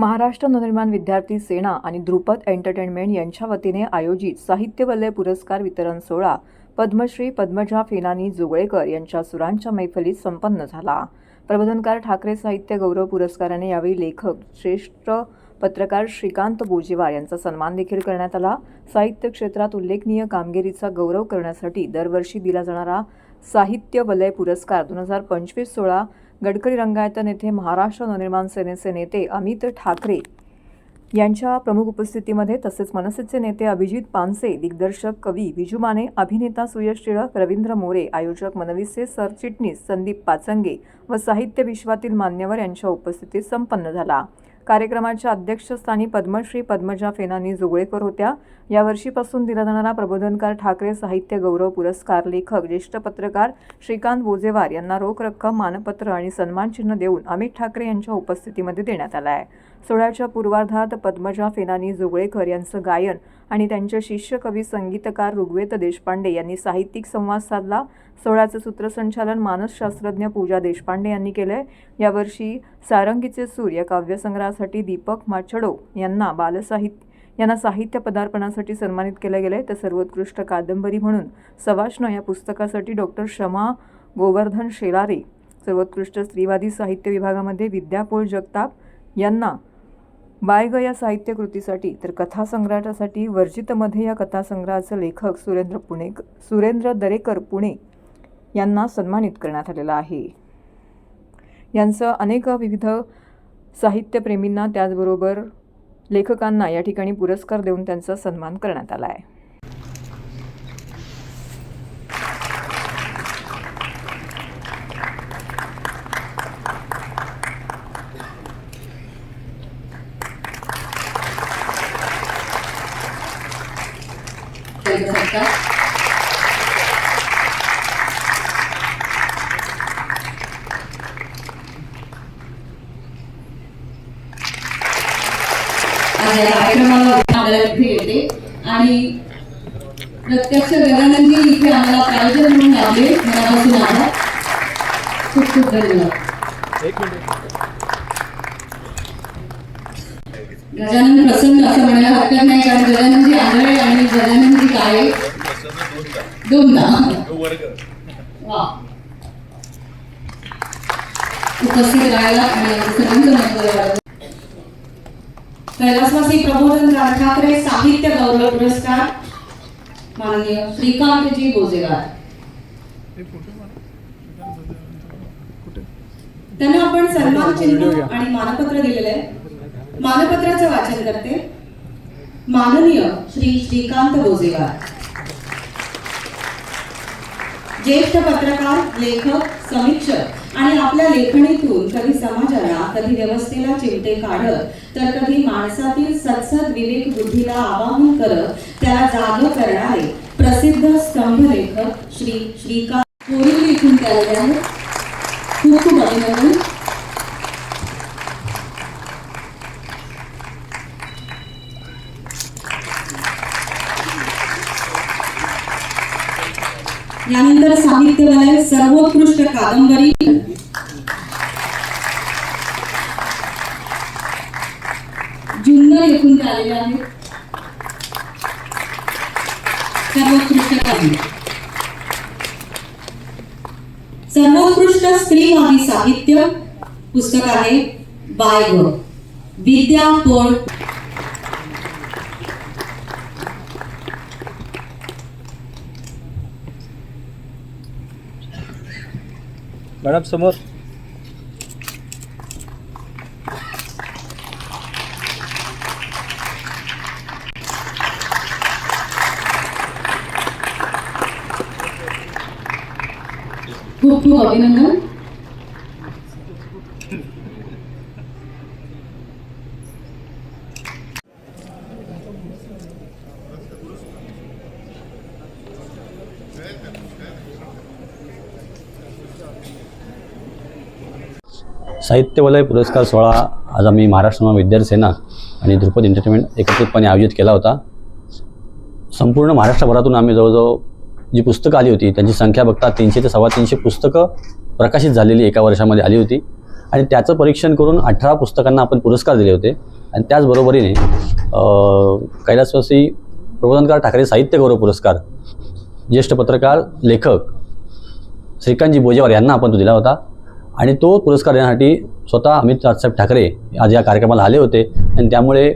महाराष्ट्र नवनिर्माण विद्यार्थी सेना आणि ध्रुपद एंटरटेनमेंट यांच्या वतीने आयोजित साहित्य वलय पुरस्कार वितरण सोहळा पद्मश्री पद्मजा फेनानी जोगळेकर यांच्या सुरांच्या मैफलीत संपन्न झाला. प्रबोधनकार ठाकरे साहित्य गौरव पुरस्काराने यावेळी लेखक श्रेष्ठ पत्रकार श्रीकांत बोजेवार यांचा सन्मान देखील करण्यात आला. साहित्य क्षेत्रात उल्लेखनीय कामगिरीचा गौरव करण्यासाठी दरवर्षी दिला जाणारा साहित्य वलय पुरस्कार दोन हजार पंचवीस सोळा गडकरी रंगायतन येथे महाराष्ट्र नवनिर्माण सेनेचे नेते अमित ठाकरे यांच्या प्रमुख उपस्थितीमध्ये तसेच मनसेचे नेते अभिजित पानसे दिग्दर्शक कवी विजू माने अभिनेता सुयश टिळक रवींद्र मोरे आयोजक मनविसे सरचिटणीस संदीप पाचंगे व साहित्य विश्वातील मान्यवर यांच्या उपस्थितीत संपन्न झाला. कार्यक्रमाच्या अध्यक्षस्थानी पद्मश्री पद्मजा फेनानी जोगळेकर होत्या. यावर्षीपासून दिला जाणारा प्रबोधनकार ठाकरे साहित्य गौरव पुरस्कार लेखक ज्येष्ठ पत्रकार श्रीकांत बोजेवार यांना रोख रक्कम मानपत्र आणि सन्मानचिन्ह देऊन अमित ठाकरे यांच्या उपस्थितीमध्ये देण्यात आला आहे सोहळ्याच्या पूर्वार्धात पद्मजा फेनानी जोगळेकर यांचं गायन आणि त्यांच्या शिष्य कवी संगीतकार ऋग्वेद देशपांडे यांनी साहित्यिक संवाद साधला. सोहळ्याचं सूत्रसंचालन मानसशास्त्रज्ञ पूजा देशपांडे यांनी केलं आहे यावर्षी सारंगीचे सूर या काव्यसंग्रहासाठी दीपक माचडो यांना बालसाहित्य यांना साहित्य पदार्पणासाठी सन्मानित केलं गेलं आहे तर सर्वोत्कृष्ट कादंबरी म्हणून सवाष्ण या पुस्तकासाठी डॉक्टर शमा गोवर्धन शेलारे सर्वोत्कृष्ट स्त्रीवादी साहित्य विभागामध्ये विद्यापोळ जगताप यांना बायग या साहित्य कृतीसाठी तर कथासंग्रहासाठी वर्जितमध्ये या कथासंग्रहाचं लेखक सुरेंद्र पुणे सुरेंद्र दरेकर पुणे यांना सन्मानित करण्यात आलेलं आहे. यांचं अनेक विविध साहित्यप्रेमींना त्याचबरोबर लेखकांना या ठिकाणी पुरस्कार देऊन त्यांचा सन्मान करण्यात आला आहे केंद्र सरकार आज आणि प्रत्यक्ष गजाननजी इथे आम्हाला प्रायोजन म्हणून लाभले. मनापासून आभार. खूप खूप धन्यवाद. गजानन प्रसन्न असं म्हणायला हरकत नाही कारण गजाननजी आंधळे आणि गजाननजी काय दोनदा वा. उपस्थित राहायला आणि आमचं महत्त्व कैलासवासी प्रबोधन ठाकरे साहित्य गौरव पुरस्कार. माननीय श्रीकांतजी गोजेगार त्यांना आपण सन्मान चिन्ह आणि मानपत्र दिलेलं आहे. मानपत्राचं वाचन करते. माननीय श्री श्रीकांत बोजेवार. ज्येष्ठ पत्रकार लेखक समीक्षक आणि आपल्या लेखणीतून कधी समाजाला कधी व्यवस्थेला चिमटे काढत तर कधी माणसातील सत्सद विवेक बुद्धीला आवाहन करत त्याला जाग करणारे प्रसिद्ध स्तंभ लेखक श्री श्रीकांत कोरी इथून त्याला खूप खूप अभिनंदन. यानंतर साहित्यवलय सर्वोत्कृष्ट कादंबरी। जुन्नर येथून ते आलेले सर्वोत्कृष्ट कादंबरी. सर्वोत्कृष्ट स्त्रीवादी साहित्य पुस्तक आहे बाय विद्या पोळ मॅडम समोर खूप खूप अभिनंदन साहित्य वलय पुरस्कार सोहळा आज आम्ही महाराष्ट्र विद्यार्थी सेना आणि ध्रुपद एंटरटेनमेंट एकत्रितपणे आयोजित केला होता. संपूर्ण महाराष्ट्रभरातून आम्ही जवळजवळ जी पुस्तकं आली होती त्यांची संख्या बघता तीनशे ते सव्वा तीनशे पुस्तकं प्रकाशित झालेली एका वर्षामध्ये आली होती. आणि त्याचं परीक्षण करून अठरा पुस्तकांना आपण पुरस्कार दिले होते. आणि त्याचबरोबरीने कैलासवासी प्रबोधनकार ठाकरे साहित्य गौरव पुरस्कार ज्येष्ठ पत्रकार लेखक श्रीकांतजी बोजेवार यांना आपण तो दिला होता. आणि तो पुरस्कार देण्यासाठी स्वतः अमित राजसाहेब ठाकरे आज या कार्यक्रमाला आले होते. आणि त्यामुळे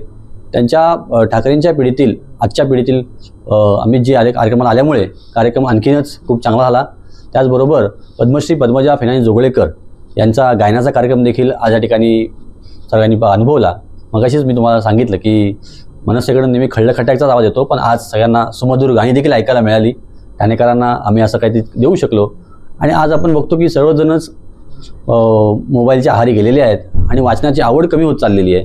त्यांच्या ठाकरेंच्या पिढीतील आजच्या पिढीतील अमितजी आले कार्यक्रमाला आल्यामुळे कार्यक्रम आणखीनच खूप चांगला झाला. त्याचबरोबर पद्मश्री पद्मजा फेनानी जोगळेकर यांचा गायनाचा कार्यक्रम देखील आज या ठिकाणी सगळ्यांनी अनुभवला. मगाशीच मी तुम्हाला सांगितलं की मनसेकडून नेहमी खड्डखटाकचाच आवाज येतो पण आज सगळ्यांना सुमधुर गाणी देखील ऐकायला मिळाली. ठाणेकरांना आम्ही असं काहीतरी देऊ शकलो. आणि आज आपण बघतो की सर्वजणच मोबाईलच्या आहारी गेलेले आहेत आणि वाचनाची आवड कमी होत चाललेली आहे.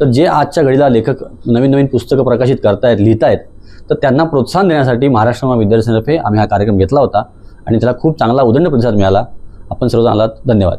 तर जे आजच्या घडीला लेखक नवीन नवीन पुस्तकं प्रकाशित करतायत लिहित आहेत तर त्यांना प्रोत्साहन देण्यासाठी महाराष्ट्र विद्यार्थ्यांतर्फे आम्ही हा कार्यक्रम घेतला होता आणि त्याला खूप चांगला उदंड प्रतिसाद मिळाला. आपण सर्वजण आलात. धन्यवाद.